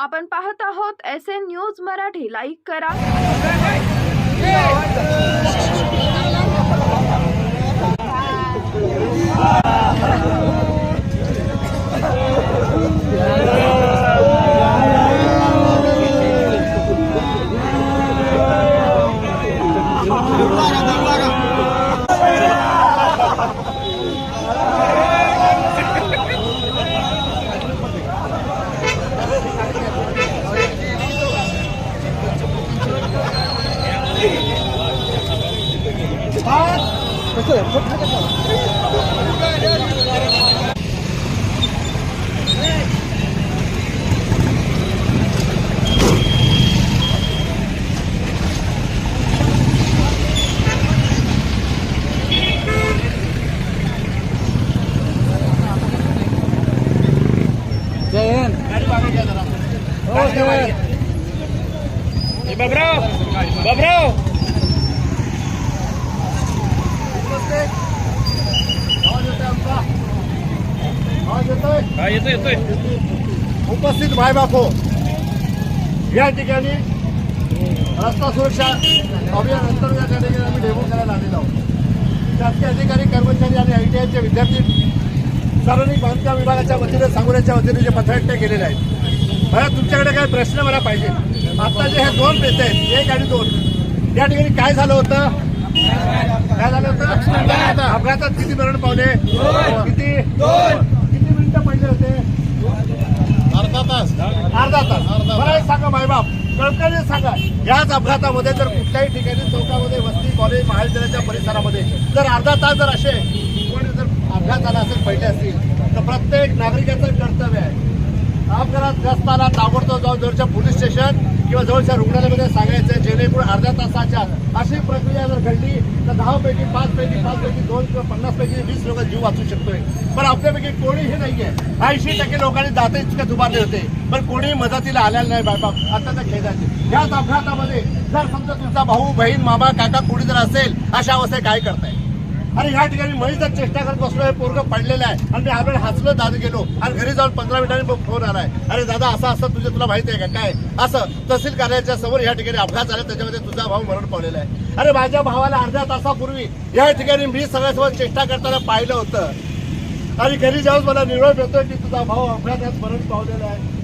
आपण पाहत आहोत S N news Marathi. Like करा. जय बाबराव बाबराव हा येतोय येतोय. उपस्थित भाई बापो या ठिकाणी रस्ता सुरक्षा अभियान अंतर्गत या ठिकाणी आम्ही डेमो करायला आलेलो आहोत. शासकीय अधिकारी कर्मचारी आणि आय टी आयचे विद्यार्थी सार्वजनिक बांधकाम विभागाच्या वतीने सांगोल्याच्या वतीने जे पथनाट्य केलेले आहेत. मला तुमच्याकडे काही प्रश्न मला पाहिजे. आता जे हे दोन पेच आहेत एक आणि दोन या ठिकाणी काय झालं होतं? काय झालं होतं? अपघातात किती मरण पावले? किती? किती मिनिटं पडले होते? अर्धा तास. अर्धा तास. एक सांगा मायबाप. कळकळीने सांगा. याच अपघातामध्ये जर कुठल्याही ठिकाणी चौकामध्ये वस्ती कॉलेज महाविद्यालयाच्या परिसरामध्ये जर अर्धा तास जर असे कोणी जर अपघात झाला असेल पडले असतील तर प्रत्येक नागरिकाचं कर्तव्य आहे. अपघातग्रस्ताला ताबडतोब जाऊन जवळच्या पोलीस स्टेशन किंवा जवळच्या रुग्णालयामध्ये सांगायचं जेणेकरून अर्ध्या तासाच्या अशी प्रक्रिया जर घडली तर दहापैकी पाच पैकी पाच पैकी दोन किंवा पन्नास पैकी वीस लोक जीव वाचू शकतोय. पण आपल्यापैकी कोणीही नाहीये. ऐंशी टक्के लोकांनी दाते इतके दुबारले होते. पण कोणीही मदतीला आलेलं नाही बायबाप अत्यंत खेदाचे. याच अपघातामध्ये जर समजा तुमचा भाऊ बहीण मामा काका कोणी जर असेल अशा अवस्थेत काय करताय? अरे या ठिकाणी मी तर चेष्टा करत बसलो हे पोरग पडलेलं आहे. आणि मी आपल्याला हसलो दादा गेलो. आणि घरी जाऊन पंधरा मिनिटांनी फोन आलाय. अरे दादा असं असं तुझे तुला माहिती आहे का? काय? असं तहसील कार्यालयाच्या समोर या ठिकाणी अपघात झाला त्याच्यामध्ये तुझा भाऊ मरण पावलेला आहे. अरे माझ्या भावाला अर्ध्या तासापूर्वी या ठिकाणी मी सगळ्यासोबत चेष्टा करताना पाहिलं होतं. आणि घरी जाऊन मला निरोप येतोय की तुझा भाऊ अपघातात मरण पावलेला आहे.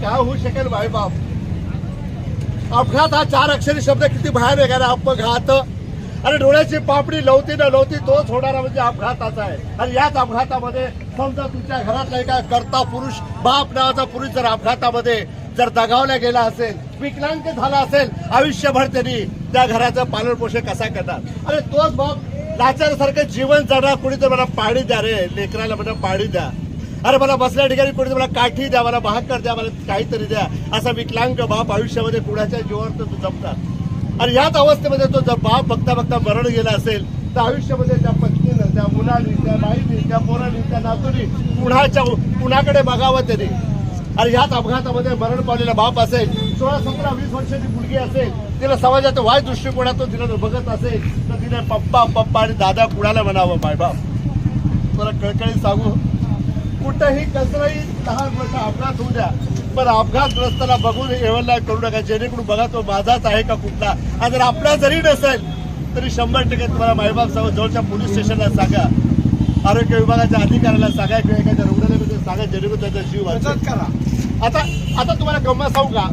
काय होऊ शकेल भाई बाप अपघात हा चार अक्षरी शब्द किती बाहेर आहे अपघात. अरे डोळ्याची पापडी लवती न लवती तोच होणारा म्हणजे अपघाताचा आहे. आणि याच अपघातामध्ये समजा तुमच्या घरातला एका करता पुरुष बाप नावाचा पुरुष जर अपघातामध्ये जर दगावला गेला असेल विकलांग झाला असेल आयुष्यभर त्यांनी त्या घराचं पालन पोषण कसा करणार? अरे तोच बाप लाचारसारखं जीवन जगणार कुणी तर मला पाणी द्या रे लेकराला म्हणा पाणी द्या. अरे मला बसल्या ठिकाणी कोणी मला काठी द्या मला भाकर द्या मला काहीतरी द्या. असा विकलांग बाप आयुष्यामध्ये कुणाच्या जीवावर तो जपतात आणि याच अवस्थेमध्ये तो जर बाप बघता बघता मरण गेला असेल तर आयुष्यामध्ये त्या पत्नीनं त्या मुलांनी त्या बाईने त्या पोरांनी त्या नातूनी कुणाच्या कुणाकडे बघावं त्यांनी? आणि याच अपघातामध्ये मरण पावलेला बाप असेल सोळा सतरा वीस वर्षाची मुलगी असेल तिला समाजाच्या वाय दृष्टिकोनातून तिला जर बघत असेल तर तिने पप्पा पप्पा आणि दादा कुणाला म्हणावं माय बाप? तुला कळकळी सांगू? कुठंही कसलाही लहान मोठा अपघात होऊ द्या पण अपघातग्रस्ताला बघून एवढा करू नका जेणेकरून बघा तो माझाच आहे का कुठला. आणि जर आपला जरी नसेल तरी शंभर टक्के तुम्हाला मायबाप सांगा जवळच्या पोलीस स्टेशनला सांगा. आरोग्य विभागाच्या अधिकाऱ्याला सांगा किंवा एखाद्या रुग्णालयामध्ये सांगा जेणेकरून त्याचा जीव करा. आता आता तुम्हाला गंमत सांगू का?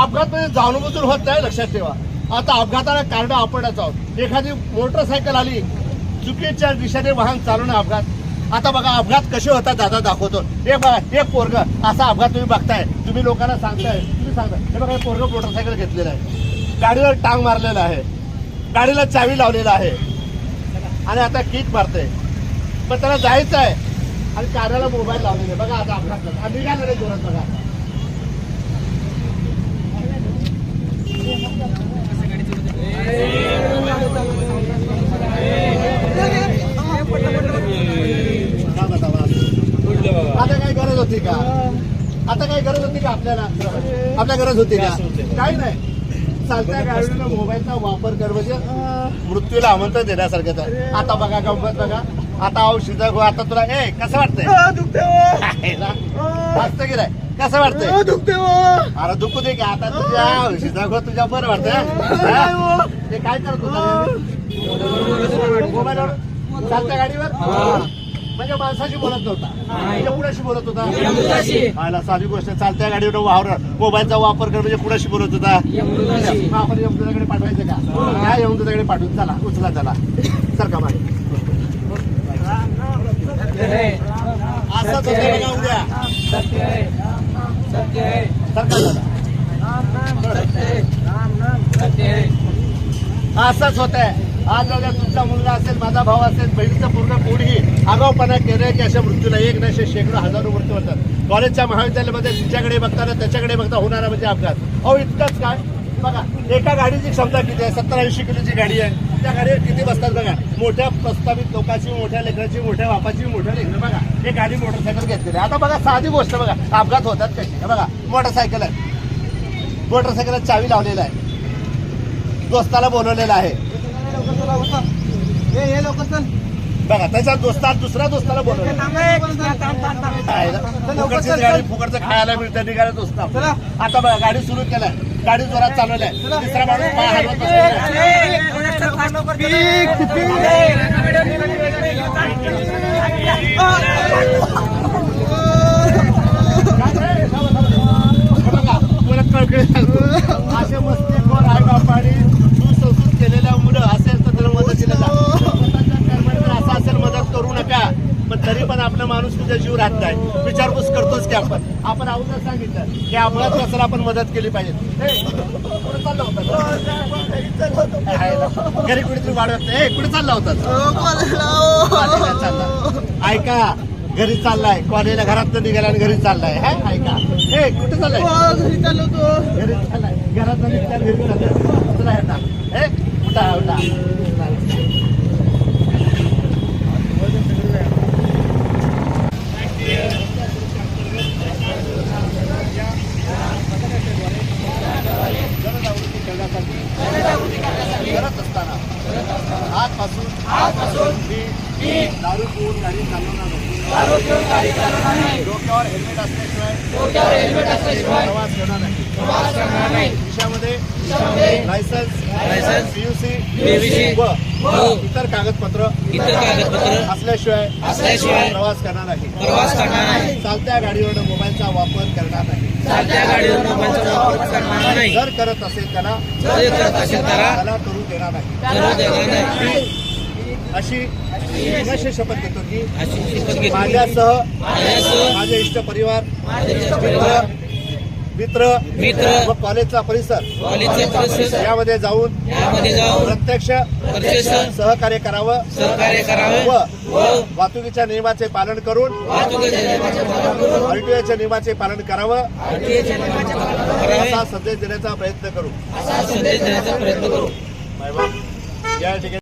अपघात म्हणजे जाणून बुजून होत नाही लक्षात ठेवा. आता अपघाताला कारण आपणच आहोत. एखादी मोटरसायकल आली चुकीच्या दिशेने वाहन चालवणं अपघात. आता बघा अपघात कसे होतात दादा दाखवतो हे बघा एक पोरग असा अपघात तुम्ही बघताय तुम्ही लोकांना सांगताय तुम्ही सांगताय हे बघा हे पोरग मोटरसायकल घेतलेलं आहे गाडीवर टांग मारलेला आहे गाडीला चावी लावलेला आहे आणि आता किक मारते पण त्याला जायचं आहे आणि कार्याला मोबाईल लावलेला आहे बघा आता अपघात झाला. आणि निघाला रे जोरात बघा काय बतावा? आता काय गरज होती का? आता काय गरज होती का आपल्याला? आपल्या गरज होती का? काही नाही. चालत्या गाडीनं मोबाईलचा वापर कर म्हणजे मृत्यूला आमंत्रण देण्यासारखं आहे आता बघा गंमत बघा. आता औषध गो आता तुला ए कसं वाटतंय? आहे ना? मस्त गेलाय कसं वाटतंय? अरे दुखू दे की आता तुझ्या औषधा गो तुझ्या बरं वाटतंय हा? ते काय करत होता? मोबाईलवर? चालत्या गाडीवर? म्हणजे माणसाशी बोलत नव्हता. म्हणजे कुणाशी बोलत होता. आला साधी गोष्ट चालत्या गाडीवर वावर मोबाईलचा वापर कर म्हणजे कुणाशी बोलत होता? आपण पाठवायचं का? काय यमदूताकडे पाठवून चला उचला चला सर का मागे? बघा उद्या. सर का दादा? असंच होत आहे आज बघा तुमचा मुलगा असेल माझा भाऊ असेल बहिणीचं पूर्ण कोणीही आगाऊपणा केलं की अशा मृत्यूला एक नशे शेकडो हजारो मृत्यू होतात. कॉलेजच्या महाविद्यालयामध्ये तिच्याकडे बघताना त्याच्याकडे बघता होणारा म्हणजे अपघात. अहो इतकंच काय? बघा एका गाडीची क्षमता किती आहे? सत्तर ऐंशी किलोची गाडी आहे. त्या गाडीवर किती बसतात बघा? मोठ्या प्रस्तावित लोकांची मोठ्या लेकराची मोठ्या बापाची मोठ्या लेकर. बघा हे गाडी मोटरसायकल घेतलेली आहे. आता बघा साधी गोष्ट बघा. अपघात होतात कशी बघा मोटरसायकल आहे. मोटरसायकलला चावी लावलेला आहे. दोस्ताला बोलवलेला आहे. बघा त्याच्या दोस्तात दुसऱ्या दोस्ताला. फुकटचीच गाडी फुकटचं खायला मिळतं निघालं दोस्त. आता बघा गाडी सुरू केलाय गाडी जोरात चालवली आहे तिसरा माणूस पाय हलवत. बघा, कळकळी सांगतो. असे मस्तीखोर आई बापाने सुसंस्कृत केलेल्या मुलं असेल तर त्याला मदतीला जा स्वतःच्या कर्माने जर असं असेल मदत करू नका पण तरी पण आपला माणूस तुझ्या जीव राहत नाही. विचारपूस करतोच की आपण. आपण अगोदर सांगितलं. की आपला कसर आपण मदत केली पाहिजे. कुठे चालला होता घरी कुठेतरी वाढवत हे कुठे चालला होता ऐका घरी चाललाय. कॉलेजला घरात निघाला आणि घरी चाललाय. हा ऐका. हे कुठे चाललाय? घरी चाललाय. घरात निघाला घरी चाललाय. चला हे हे उठा उठा जनजागृती करण्यासाठी करत असताना आजपासून आजपासून मी दारू पिऊन गाडी चालवणार नाही डोक्यावर हेल्मेट असल्याशिवाय प्रवास करणार नाही. खिशामध्ये लायसन्स लायसन्स, पीयूसी व इतर कागदपत्र इतर कागदपत्र असल्याशिवाय असल्याशिवाय प्रवास करणार नाही. प्रवास करणार नाही. चालत्या गाडीवर मोबाईलचा वापर करणार नाही. चालत्या गाडीवर मोबाईलचा वापर करणार नाही. जर करत असेल त्याला जर करत असेल त्याला त्याला करू देणार नाही. करू देणार नाही. अशी शपथ घेतो की अशी शपथ घेतली माझ्यासह माझ्यासह माझे इष्ट परिवार माझे इष्ट परिवार मित्र मित्र व कॉलेजचा परिसर. कॉलेजचे परिसर. यामध्ये जाऊन यामध्ये जाऊन प्रत्यक्ष प्रत्यक्ष सहकार्य करावं सहकार्य करावे व वाहतुकीच्या नियमाचे पालन करून वाहतुकीच्या नियमाचे पालन करून आरटीओच्या नियमाचे पालन करावं. आरटीओच्या नियमाचे पालन करावे. असा संदेश देण्याचा प्रयत्न करू. असा संदेश देण्याचा प्रयत्न करू. या ठिकाणी